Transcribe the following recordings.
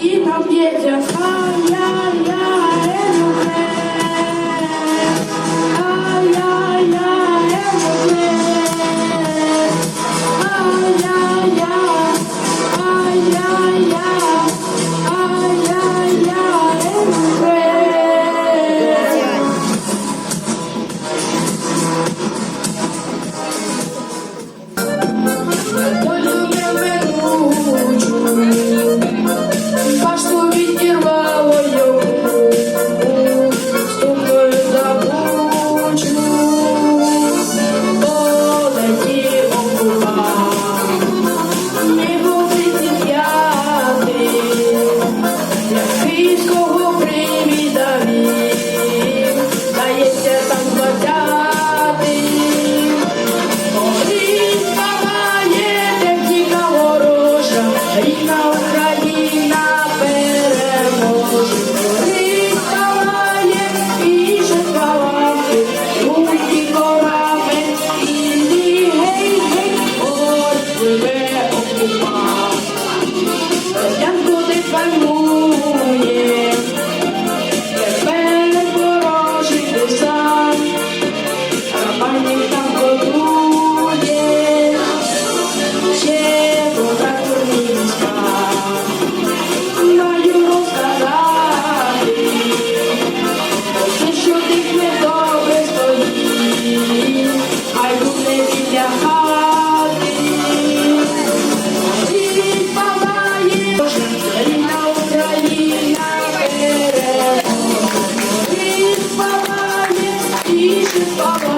Діда б'ється, ай-яй-яй. Baba.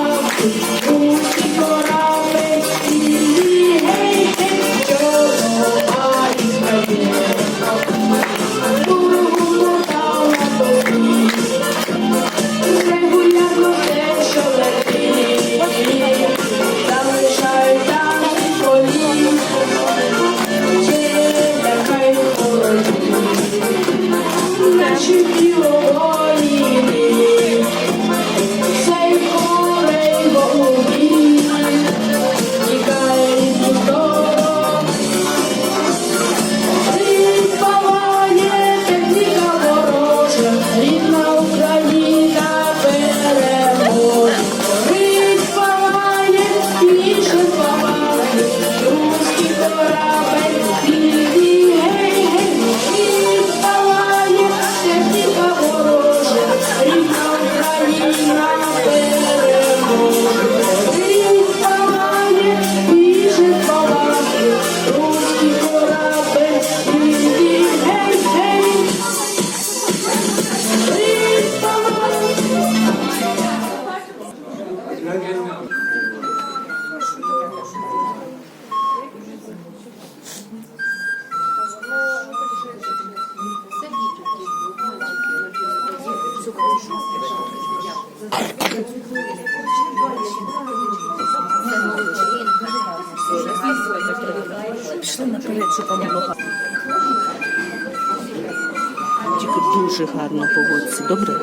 добре.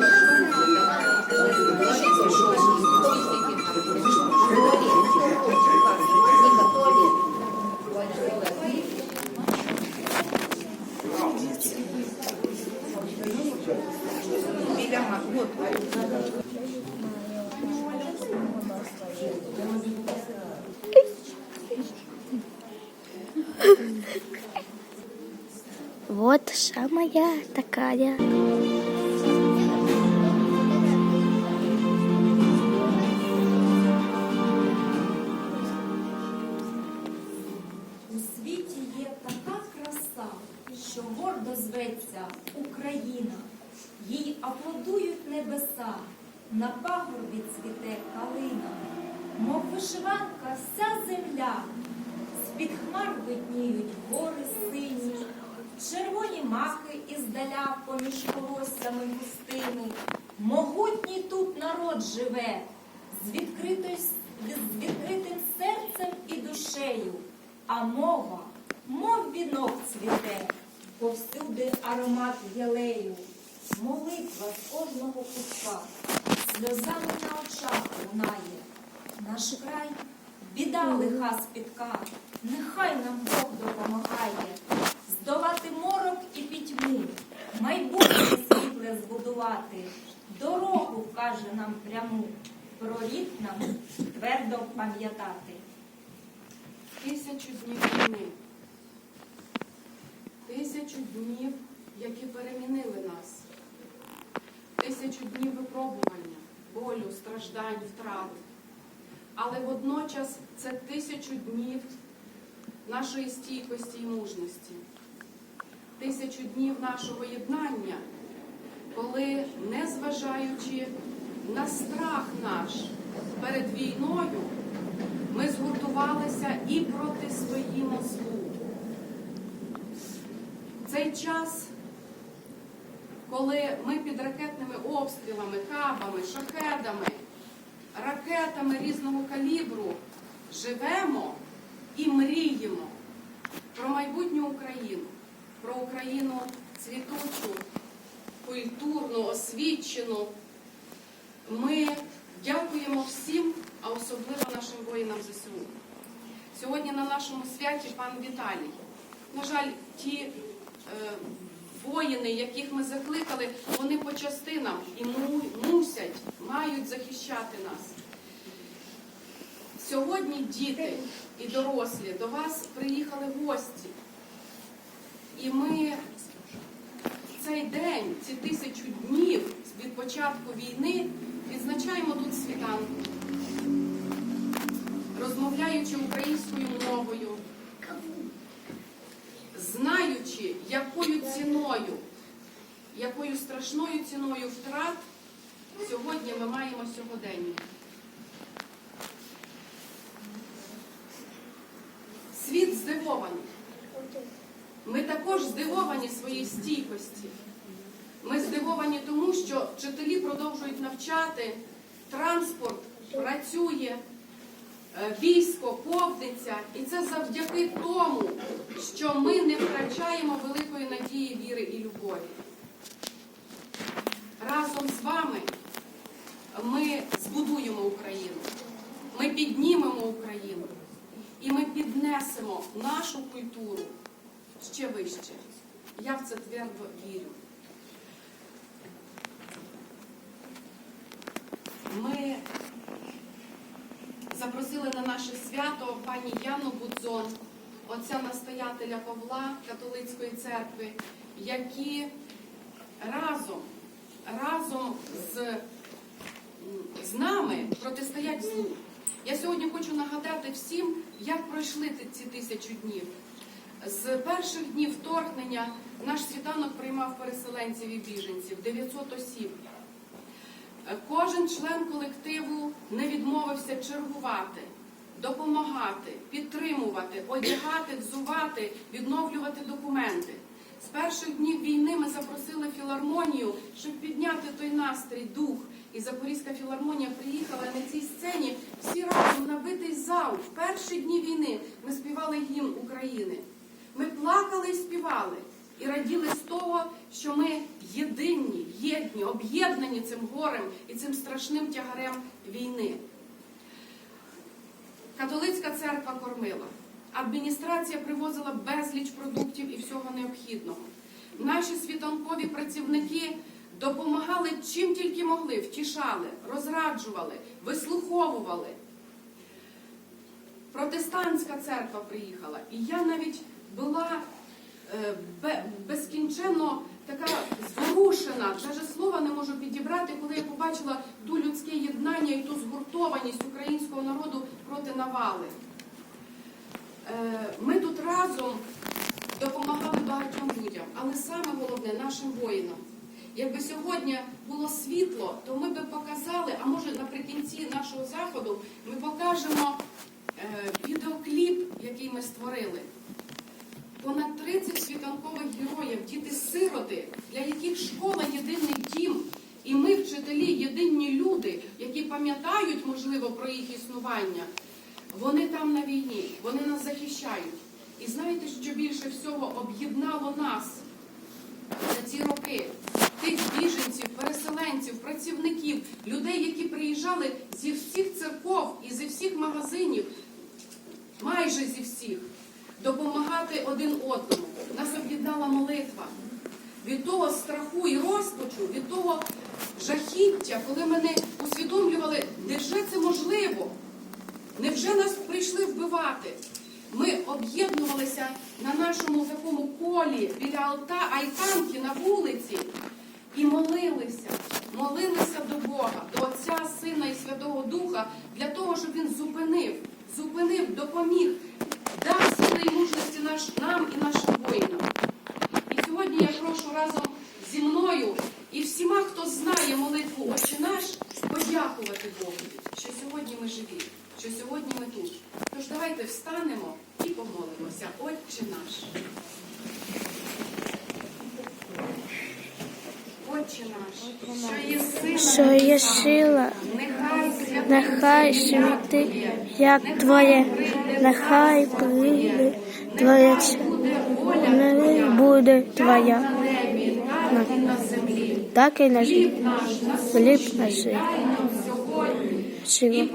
Вот самая такая. аплодують небеса, на пагорбі цвіте калина, мов вишиванка вся земля, з-під хмар видніють гори сині, червоні махи іздаля поміж колоссями густими. Могутній тут народ живе, з, з відкритим серцем і душею, а мова, мов вінок цвіте, повсюди аромат гелею молитва з кожного кутка, сльозами на очах лунає. Наш край біда лиха спітка, нехай нам Бог допомагає. Здолати морок і пітьми, майбутнє світле збудувати, дорогу каже нам пряму, про рід нам твердо пам'ятати. Тисячу днів війни, тисячу днів, які перемінили нас. Тисячу днів випробування, болю, страждань, втрат. Але водночас це тисячу днів нашої стійкості і мужності. Тисячу днів нашого єднання, коли, незважаючи на страх наш перед війною, ми згуртувалися і протистоїмо злу. Цей час, коли ми під ракетними обстрілами, кабами, шахедами, ракетами різного калібру живемо і мріємо про майбутню Україну, про Україну цвітучу, культурну, освічену. Ми дякуємо всім, а особливо нашим воїнам ЗСУ. Сьогодні на нашому святі пан Віталій. На жаль, ті е, воїни, яких ми закликали, вони по частинам і мусять, мають захищати нас. Сьогодні діти і дорослі до вас приїхали гості. І ми цей день, ці тисячу днів від початку війни відзначаємо тут світанку, розмовляючи українською мовою, знаючи, якою ціною, якою страшною ціною втрат сьогодні ми маємо сьогодення. Світ здивований. Ми також здивовані своїй стійкості. Ми здивовані тому, що вчителі продовжують навчати, транспорт працює, військо повниться. І це завдяки тому, що ми не втрачаємо великої надії, віри і любові. Разом з вами ми збудуємо Україну, ми піднімемо Україну і ми піднесемо нашу культуру ще вище. Я в це твердо вірю. Ми запросили на наше свято пані Яну Будзон, отця настоятеля Павла католицької церкви, які разом, разом з, з нами протистоять злу. Я сьогодні хочу нагадати всім, як пройшли ці тисячу днів. З перших днів вторгнення наш світанок приймав переселенців і біженців 900 осіб. Кожен член колективу не відмовився чергувати, допомагати, підтримувати, одягати, взувати, відновлювати документи. З перших днів війни ми запросили філармонію, щоб підняти той настрій, дух. І Запорізька філармонія приїхала на цій сцені всі разом набитий зал. В перші дні війни ми співали гімн України. Ми плакали і співали. І раділи з того, що ми єдині, єдні, об'єднані цим горем і цим страшним тягарем війни. Католицька церква кормила, адміністрація привозила безліч продуктів і всього необхідного. Наші світанкові працівники допомагали чим тільки могли, втішали, розраджували, вислуховували. Протестантська церква приїхала, і я навіть була е, безкінченно така зворушена, навіть слова не можу підібрати, коли я побачила ту людське єднання і ту згуртованість українського народу проти навали. Е, Ми тут разом допомагали багатьом людям, але саме головне нашим воїнам. Якби сьогодні було світло, то ми би показали, а може наприкінці нашого заходу ми покажемо е, відеокліп, який ми створили. Понад 30 світанкових героїв, діти-сироти, для яких школа єдиний дім. І ми, вчителі, єдині люди, які пам'ятають, можливо, про їх існування. Вони там на війні, вони нас захищають. І знаєте, що більше всього об'єднало нас за ці роки? Тих біженців, переселенців, працівників, людей, які приїжджали зі всіх церков і зі всіх магазинів, майже зі всіх, допомагати один одному. Нас об'єднала молитва. від того страху і розпачу, від того жахіття, коли ми не усвідомлювали, невже це можливо? Невже нас прийшли вбивати? Ми об'єднувалися на нашому такому колі біля алта, альтанки на вулиці і молилися, молилися до Бога, до Отця, Сина і Святого Духа для того, щоб Він зупинив, зупинив, допоміг, дав наш, нам і нашим воїнам. І сьогодні я прошу разом зі мною і всіма, хто знає молитву Отче наш, подякувати Богу, що сьогодні ми живі, що сьогодні ми тут. Тож давайте встанемо і помолимося. Отче наш. Отче наш, що є сила, нехай світи, як Твоє, нехай Твоє, буде Твоя, так і на землі. Хліб наш сьогодні.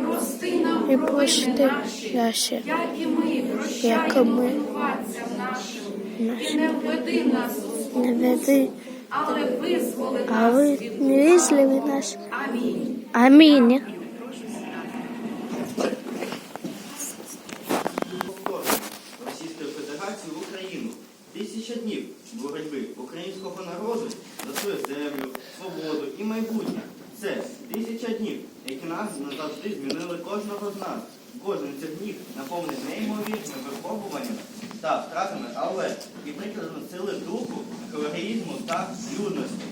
І прости наші, як і ми наші. не веди, але визволи нас від нас. Амінь. Амінь. повторно Російської Федерації в Україну. Тисяча днів боротьби українського народу за свою землю, свободу і майбутнє. Це тисяча днів, які нас назавжди змінили кожного з нас. Кожен з цих днів наповнений неймовірними випробуваннями та втратами, але і прикладом сили духу, героїзму та людності.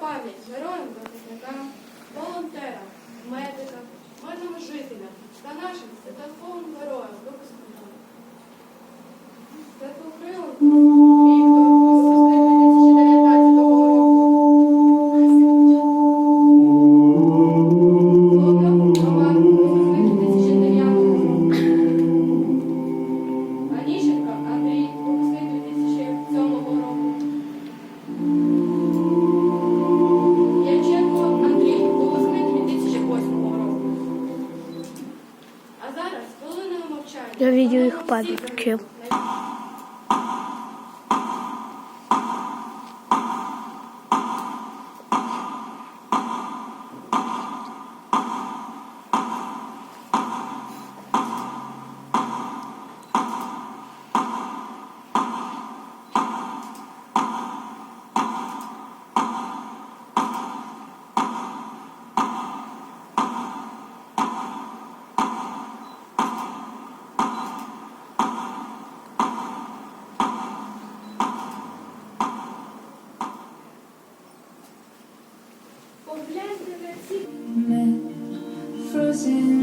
Пам'ять героям захисникам, волонтерам, медикам, мирним жителям та нашим святковим Я видел їх пам'ятки. is